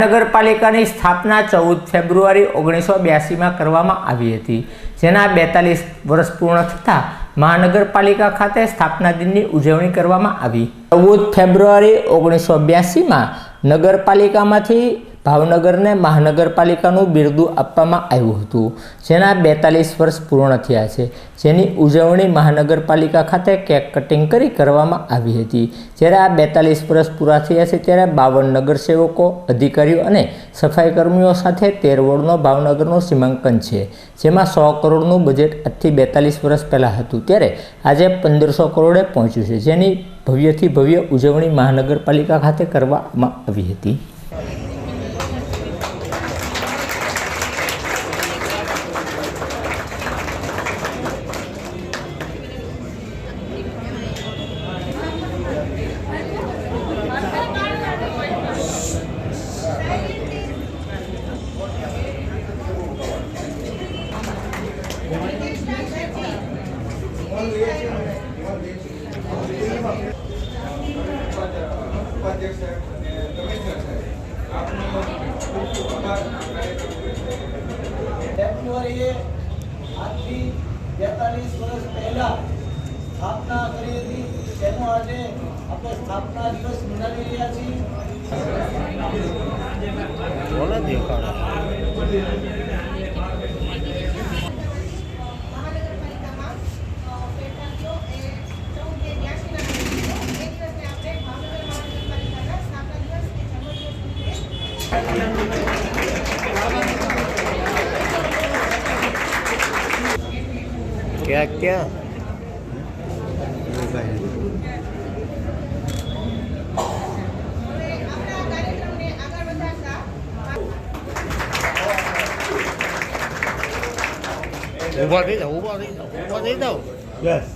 નગરપાલિકાની સ્થાપના ચૌદ ફેબ્રુઆરી ઓગણીસો બ્યાસીમાં કરવામાં આવી હતી, જેના બેતાલીસ વર્ષ પૂર્ણ થતાં મહાનગરપાલિકા ખાતે સ્થાપના દિનની ઉજવણી કરવામાં આવી. ચૌદ ફેબ્રુઆરી ઓગણીસો બ્યાસીમાં નગરપાલિકામાંથી ભાવનગરને મહાનગરપાલિકાનું બિરદું આપવામાં આવ્યું હતું, જેના બેતાલીસ વર્ષ પૂર્ણ થયા છે. જેની ઉજવણી મહાનગરપાલિકા ખાતે કેક કટિંગ કરી કરવામાં આવી હતી. જ્યારે આ બેતાલીસ વર્ષ પૂરા થયા છે, ત્યારે બાવન નગરસેવકો, અધિકારીઓ અને સફાઈ કર્મીઓ સાથે તેર વોર્ડનો ભાવનગરનું સીમાંકન છે, જેમાં સો કરોડનું બજેટ આજથી બેતાલીસ વર્ષ પહેલાં હતું. ત્યારે આજે પંદરસો કરોડે પહોંચ્યું છે. જેની ભવ્યથી ભવ્ય ઉજવણી મહાનગરપાલિકા ખાતે કરવામાં આવી હતી. ફેબ્રુઆરીએ આજથી બેતાલીસ વર્ષ પહેલા સ્થાપના કરી હતી. તેનો આજે આપણે સ્થાપના દિવસ મનાવી રહ્યા છીએ. क्या क्या ऊपर नहीं था ऊपर नहीं था ऊपर नहीं था यस